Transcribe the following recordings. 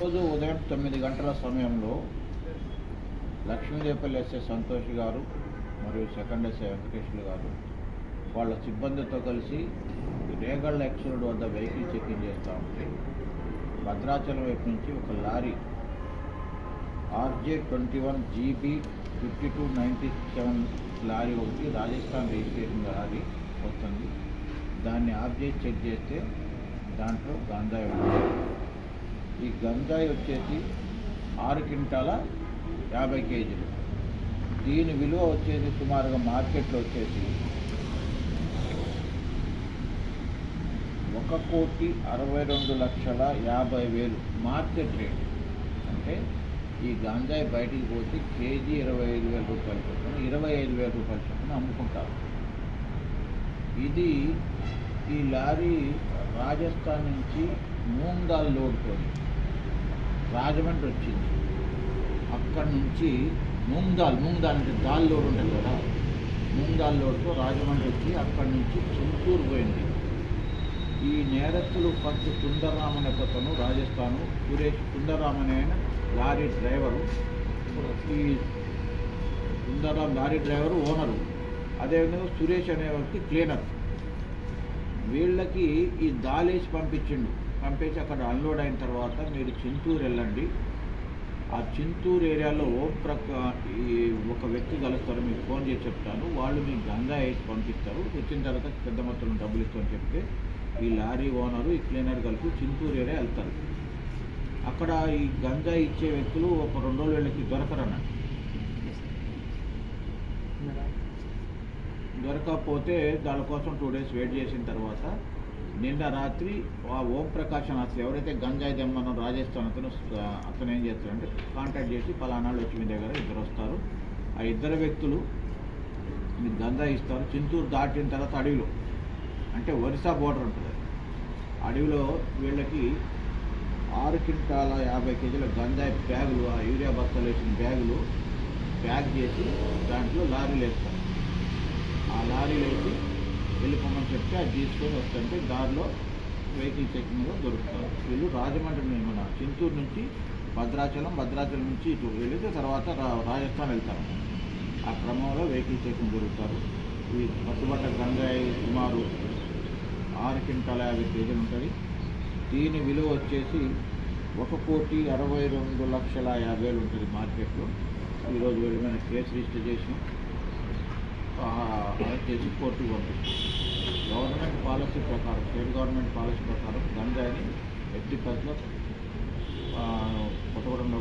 రోజు ఉదయం తొమ్మిది గంటల సమయంలో లక్ష్మీదేపల్లి ఎస్ఏ సంతోష్ గారు మరియు సెకండ్ ఎస్ఏ వెంకటేశ్వర గారు వాళ్ళ సిబ్బందితో కలిసి రేగళ్ళ ఎక్సూడ్ వద్ద వెహికల్ చెకింగ్ చేస్తూ ఉంటే భద్రాచలం వైపు నుంచి ఒక lorry RJ twenty one GB fifty two ninety seven lorry ఒకటి రాజస్థాన్ రిజిస్ట్రేషన్ లారీ వస్తుంది. దాన్ని ఆర్జే చెక్ చేస్తే దాంట్లో గాంధాయి ఉంది. ఈ గంజాయి వచ్చేసి ఆరు క్వింటాల యాభై కేజీలు. దీని విలువ వచ్చేసి సుమారుగా మార్కెట్లో వచ్చేసి ఒక కోటి అరవై రెండు లక్షల యాభై వేలు మార్కెట్ రేట్. అంటే ఈ గంజాయి బయటికి పోతే కేజీ ఇరవై ఐదు వేల రూపాయలు చొప్పున ఇరవై ఐదు వేల రూపాయలు చొప్పున అమ్ముకుంటారు. ఇది ఈ లారీ రాజస్థాన్ నుంచి మూంగాల్ లోడ్తో రాజమండ్రి వచ్చింది. అక్కడి నుంచి ముందాల్ ముందాల్ అంటే దాల్ లోడ్ ఉంటుంది కదా మూంగాల్ లోడ్తో రాజమండ్రి వచ్చి అక్కడి నుంచి చింతూరు పోయింది. ఈ నేరస్తులు ఫస్ట్ సుందరరామన్ ఒకతను రాజస్థాను సురేష్ సుందరరామన్ అయిన లారీ డ్రైవరు. ఈ సుందరరామ్ లారీ డ్రైవరు ఓనరు. అదేవిధంగా సురేష్ అనే వ్యక్తి క్లీనర్. వీళ్ళకి ఈ దాలేసి పంపించిండు. పంపించి అక్కడ అన్లోడ్ అయిన తర్వాత మీరు చింతూరు వెళ్ళండి. ఆ చింతూరు ఏరియాలో ఓం ప్రక ఈ ఒక వ్యక్తి కలుస్తారు మీకు ఫోన్ చేసి చెప్తాను. వాళ్ళు మీకు గంగా వేసి పంపిస్తారు. వచ్చిన తర్వాత పెద్ద మొత్తంలో డబ్బులు ఇస్తామని చెప్తే ఈ లారీ ఓనరు ఈ క్లీనర్ కలిపి చింతూరు ఏరియా వెళ్తారు. అక్కడ ఈ గంజా ఇచ్చే వ్యక్తులు ఒక రెండు రోజుల వీళ్ళకి దొరకరన్నట్టు దొరకకపోతే దానికోసం టూ డేస్ వెయిట్ చేసిన తర్వాత నిన్న రాత్రి ఆ ఓంప్రకాశం అసలు ఎవరైతే గంజాయి దెమ్మను రాజస్థాన్ అతను అతను ఏం చేస్తాడంటే కాంటాక్ట్ చేసి పలానాళ్ళు వచ్చి మీ దగ్గర ఇద్దరు వస్తారు. ఆ ఇద్దరు వ్యక్తులు మీకు గంజాయి ఇస్తారు. చింతూరు దాటిన తర్వాత అడవిలో అంటే ఒరిస్సా బోర్డర్ ఉంటుంది. అడవిలో వీళ్ళకి ఆరు క్వింటాల యాభై కేజీల గంజాయి బ్యాగులు ఆ యూరియా బస్తాలు వేసిన బ్యాగులు ప్యాక్ చేసి దాంట్లో లారీలు వేస్తారు. ఆ లారీలు వేసి వెళ్ళిపోమని చెప్తే అది తీసుకొని వస్తుంటే దారిలో వెహికల్ చెకింగ్లో దొరుకుతారు. వీళ్ళు రాజమండ్రి నుంచి మన చింతూరు నుంచి భద్రాచలం భద్రాచలం నుంచి ఇటు వెళితే తర్వాత రాజస్థాన్ వెళ్తారు. ఆ క్రమంలో వెహికల్ చెకింగ్ దొరుకుతారు. ఈ పట్టుబట్ట గంగాయి సుమారు ఆరు క్వింటాల యాభై కేజీలు ఉంటుంది. దీని విలువ వచ్చేసి ఒక కోటి అరవై రెండు లక్షల యాభై వేలు ఉంటుంది మార్కెట్లో. ఈరోజు వెళ్ళి మీద కేసు రిజిస్టర్ చేసినాం. అరెస్ట్ చేసి కోర్టుకు పంపిస్తాం గవర్నమెంట్ పాలసీ ప్రకారం స్టేట్ గవర్నమెంట్ పాలసీ ప్రకారం గంజాయిని ఎట్టి పరిస్థితుల్లో ఆ,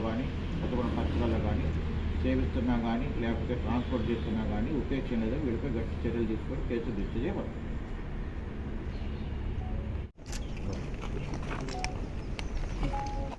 కానీ కొత్తగూడెం పచ్చగల్లో కానీ సేవిస్తున్నా కానీ లేకపోతే ట్రాన్స్పోర్ట్ చేస్తున్నా కానీ ఉపేక్షణ లేదా వీడిపై గట్టి చర్యలు తీసుకొని కేసు రిజిస్టర్ చేయబడుతుంది